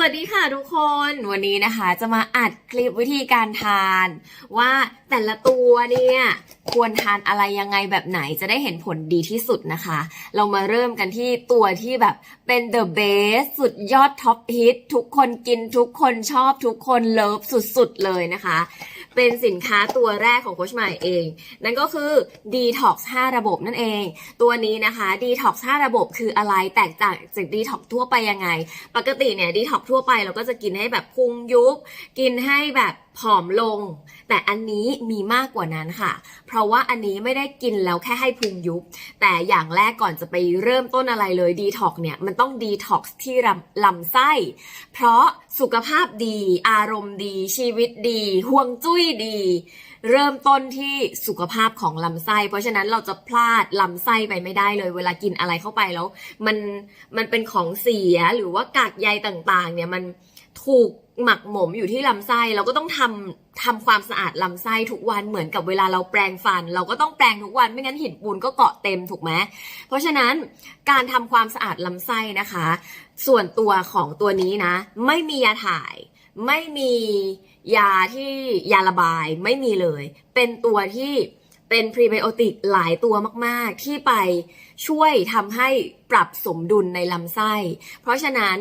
สวัสดีค่ะทุกคนวันนี้นะคะจะมาอัดคลิปวิธีการทาน ว่าแต่ละตัวเนี่ยควรทานอะไรยังไงแบบไหนจะได้เห็นผลดีที่สุดนะคะ เรามาเริ่มกันที่ตัวที่แบบเป็น the best สุดยอดท็อปฮิตทุกคนกินทุกคนชอบทุกคนเลิฟสุดๆเลยนะคะ เป็นสินค้าตัวแรกของโคชใหม่เอง นั่นก็คือ Detox 5 ระบบนั่นเอง ตัวนี้นะคะ Detox 5 ระบบคืออะไรแตกต่างจาก Detox ทั่วไปยังไง ปกติเนี่ย Detox ทั่วไปเราก็จะกินให้แบบพุงยุบ กินให้แบบผอมลง แต่อันนี้มีมากกว่านั้นค่ะ เพราะว่าอันนี้ไม่ได้กินแล้วแค่ให้พุงยุบ แต่อย่างแรกก่อนจะไปเริ่มต้นอะไรเลย Detox เนี่ยมันต้อง Detox ที่ลำลำไส้ เพราะสุขภาพดี อารมณ์ดี ชีวิตดีห่วงจุ้ยดี เริ่มต้นที่สุขภาพของลำไส้ เพราะฉะนั้นเราจะพลาดลำไส้ไปไม่ได้เลย เวลากินอะไรเข้าไปแล้ว มันมันเป็นของเสียหรือว่ากากใยต่างๆ เนี่ยมันถูกหมักหมมอยู่ที่ลำไส้เราก็ต้องทำทำความสะอาดลำไส้ทุกวันเหมือนกับเวลาเราแปรงฟัน เราก็ต้องแปรงทุกวันไม่งั้นหินปูนก็เกาะเต็มถูกไหมเพราะฉะนั้นการทำความสะอาดลำไส้นะคะ ส่วนตัวของตัวนี้นะ ไม่มียาถ่าย ไม่มี ยาที่ยาระบายไม่มีเลย เป็นตัวที่เป็นพรีไบโอติกหลายตัวมาก ๆ ที่ไปช่วยทำให้ปรับสมดุลในลำไส้ เพราะฉะนั้น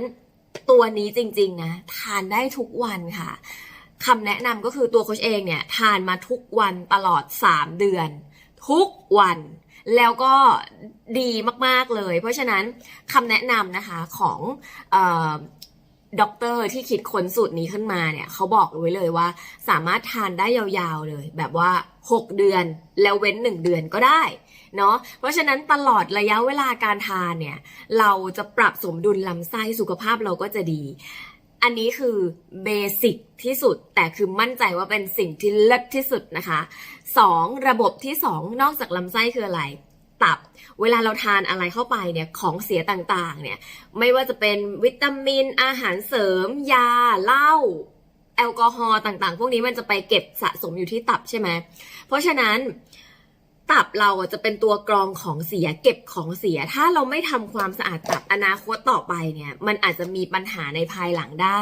ตัวนี้จริง ๆ นะ ทานได้ทุกวันค่ะคำแนะนำก็คือตัวโคชเองเนี่ย ทานมาทุกวันตลอด 3 เดือน ทุกวัน แล้วก็ดีมาก ๆ เลย เพราะฉะนั้นคำแนะนำนะคะของ ด็อกเตอร์ที่คิดค้นสูตรนี้ขึ้นมาเนี่ยเขาบอกไว้เลยว่า สามารถทานได้ยาวๆเลย แบบว่า 6 เดือนแล้วเว้น 1 เดือนก็ได้เนาะเพราะฉะนั้นตลอดระยะเวลาการทานเนี่ย เราจะปรับสมดุลลำไส้สุขภาพเราก็จะดี อันนี้คือเบสิกที่สุด แต่คือมั่นใจว่าเป็นสิ่งที่เลิศที่สุดนะคะสองระบบที่สองนอกจากลำไส้คืออะไร ตับ เวลาเราทานอะไรเข้าไปเนี่ยของเสียต่างๆเนี่ยไม่ว่าจะเป็นวิตามินอาหารเสริม ยาเหล้าแอลกอฮอล์ต่างๆ พวกนี้มันจะไปเก็บสะสมอยู่ที่ตับใช่ไหมเพราะฉะนั้น ตับเราจะเป็นตัวกรองของเสียเก็บของเสีย ถ้าเราไม่ทำความสะอาดตับอนาคตต่อไปเนี่ย มันอาจจะมีปัญหาในภายหลังได้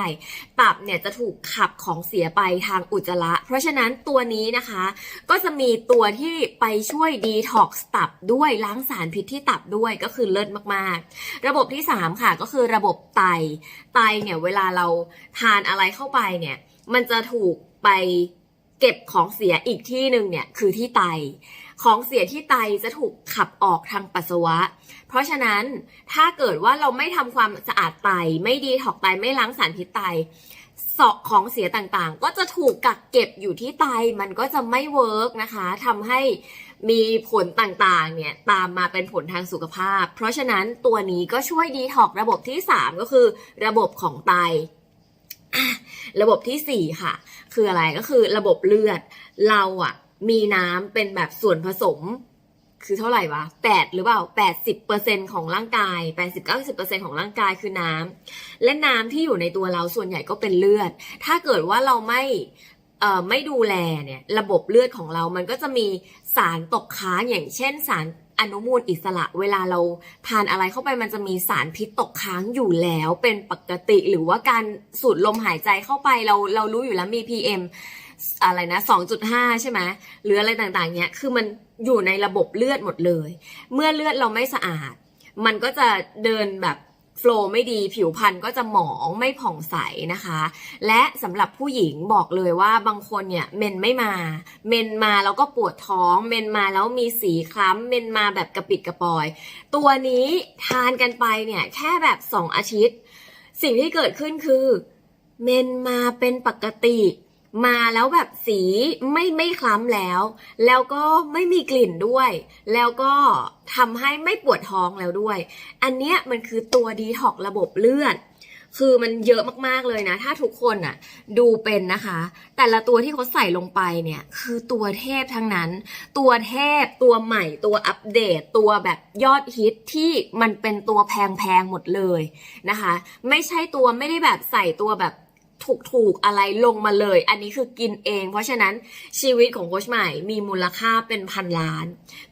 ตับเนี่ยจะถูกขับของเสียไปทางอุจจาระ เพราะฉะนั้นตัวนี้นะคะ ก็จะมีตัวที่ไปช่วยดีท็อกซ์ตับด้วยล้างสารพิษที่ตับด้วยก็คือเลิศมากๆ ระบบที่ 3 ค่ะก็คือระบบไต ไตเนี่ยเวลาเราทานอะไรเข้าไปเนี่ย มันจะถูกไปเก็บของเสียอีกที่หนึ่งเนี่ยคือที่ไต ของเสียที่ไตจะถูกขับออกทางปัสสาวะ เพราะฉะนั้นถ้าเกิดว่าเราไม่ทำความสะอาดไต ไม่ดีถอกไตไม่ล้างสารพิษไตสาะของเสียต่างๆ ก็จะถูกกักเก็บอยู่ที่ไตมันก็จะไม่เวิร์กนะคะทำให้มีผลต่างๆเนี่ยตามมาเป็นผลทางสุขภาพ เพราะฉะนั้นตัวนี้ก็ช่วยดีถอกระบบที่ 3 ก็คือระบบของไต ระบบที่ 4 ค่ะ คืออะไรก็คือระบบเลือดเราอะ มีน้ำเป็นแบบส่วนผสม คือเท่าไหร่วะ8หรือเปล่า80%ของร่างกาย80-90%ของร่างกายคือน้ำและน้ำที่อยู่ในตัวเราส่วนใหญ่ก็เป็นเลือด ถ้าเกิดว่าเราไม่เอ่อไม่ดูแลเนี่ยระบบเลือดของเรามันก็จะมีสารตกค้างอย่างเช่นสารอนุมูลอิสระเวลาเราทานอะไรเข้าไปมันจะมีสารพิษตกค้างอยู่แล้วเป็นปกติ หรือว่าการสูดลมหายใจเข้าไปเราเรารู้อยู่แล้วมี PM อะไรนะ 2.5 ใช่ไหมหรืออะไรต่างๆเนี้ยคือมันอยู่ในระบบเลือดหมดเลย เมื่อเลือดเราไม่สะอาด มันก็จะเดินแบบโฟล์ไม่ดีผิวพรรณก็จะหมองไม่ผ่องใสนะคะ และสำหรับผู้หญิงบอกเลยว่าบางคนเนี่ยเมนไม่มา เมนมาแล้วก็ปวดท้อง เมนมาแล้วมีสีคล้ำเมนมาแบบกระปิดกระปอย ตัวนี้ทานกันไปเนี่ยแค่แบบ 2 อาทิตย์ สิ่งที่เกิดขึ้นคือ เมนมาเป็นปกติ มาแล้วแบบสีไม่ไม่คล้ำแล้ว แล้วก็ไม่มีกลิ่นด้วย แล้วก็ทำให้ไม่ปวดท้องแล้วด้วย อันเนี้ยมันคือตัวดีท็อกระบบเลือด คือมันเยอะมากๆเลยนะ ถ้าทุกคนอะดูเป็นนะคะ แต่ละตัวที่เขาใส่ลงไปเนี่ย คือตัวเทพทั้งนั้น ตัวเทพตัวใหม่ตัวอัปเดต ตัวแบบยอดฮิตที่มันเป็นตัวแพงๆหมดเลยนะคะ ไม่ใช่ตัวไม่ได้แบบใส่ตัวแบบ ถูกๆอะไรลงมาเลย อันนี้คือกินเอง เพราะฉะนั้นชีวิตของโค้ชใหม่มีมูลค่าเป็นพันล้าน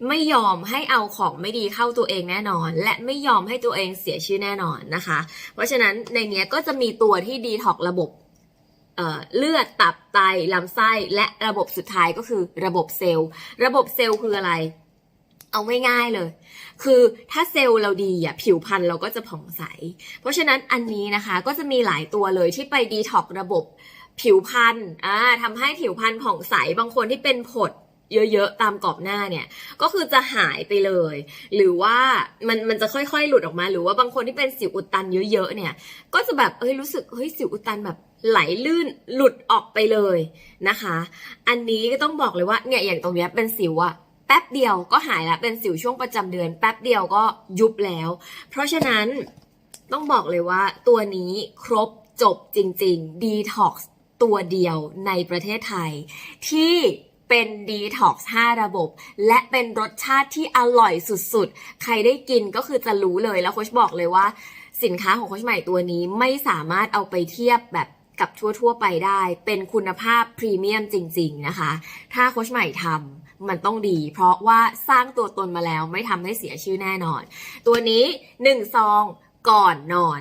ไม่ยอมให้เอาของไม่ดีเข้าตัวเองแน่นอน และไม่ยอมให้ตัวเองเสียชื่อแน่นอนนะคะ เพราะฉะนั้นในเนี้ยก็จะมีตัวที่ดีท็อกระบบเเลือดตับไตลำไส้และระบบสุดท้ายก็คือระบบเซลล์ ระบบเซลล์คืออะไร เอาง่ายๆเลย คือถ้าเซลล์เราดีอะผิวพรรณเราก็จะผ่องใส เพราะฉะนั้นอันนี้นะคะก็จะมีหลายตัวเลยที่ไปดีท็อกระบบผิวพรรณอ่าทำให้ผิวพรรณผ่องใส บางคนที่เป็นผดเยอะๆ ตามกรอบหน้าเนี่ย ก็คือจะหายไปเลย หรือว่ามันมันจะค่อยๆ หลุดออกมา หรือว่าบางคนที่เป็นสิวอุดตันเยอะๆ เนี่ย ก็จะแบบ เอ้ย รู้สึก เฮ้ย สิวอุดตันแบบไหลลื่นหลุดออกไปเลยนะคะ อันนี้ก็ต้องบอกเลยว่า เนี่ย อย่างตรงนี้เป็นสิวอะ แป๊บเดียวก็หายแล้วเป็นสิวช่วงประจำเดือน แป๊บเดียวก็ยุบแล้ว เพราะฉะนั้นต้องบอกเลยว่าตัวนี้ครบจบจริงๆ Detox ตัวเดียวในประเทศไทย ที่เป็น Detox 5ระบบ และเป็นรสชาติที่อร่อยสุดๆ ใครได้กินก็คือจะรู้เลยแล้วโค้ชบอกเลยว่า สินค้าของโค้ชใหม่ตัวนี้ไม่สามารถเอาไปเทียบแบบ กับทั่วๆไปได้ เป็นคุณภาพพรีเมียมจริง ๆ นะคะ ถ้าโค้ชใหม่ทำมันต้องดี เพราะว่าสร้างตัวตนมาแล้วไม่ทำให้เสียชื่อแน่นอน ตัวนี้1ซองก่อนนอน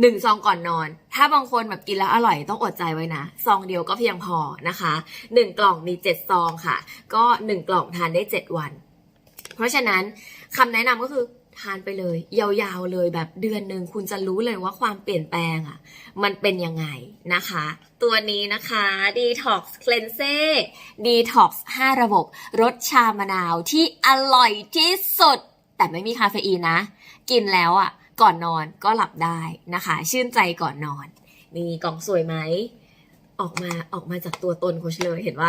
หนึ่งซองก่อนนอน ถ้าบางคนแบบกินแล้วอร่อยต้องอดใจไว้นะ ซองเดียวก็เพียงพอนะคะ หนึ่งกล่องมีเจ็ดซองค่ะ ก็หนึ่งกล่องทานได้เจ็ดวัน เพราะฉะนั้นคำแนะนำก็คือ ทานไปเลย ยาวๆเลยแบบเดือนหนึ่งคุณจะรู้เลยว่าความเปลี่ยนแปลงอะ มันเป็นยังไงนะคะ ตัวนี้นะคะ Detox Cleanse Detox 5 ระบบรสชามะนาวที่อร่อยที่สุด แต่ไม่มีคาเฟอีนนะ กินแล้วอะ ก่อนนอนก็หลับได้นะคะ ชื่นใจก่อนนอน นี่กล่องสวยไหม ออกมาออกมาจากตัวตนโคชเลยเห็นว่า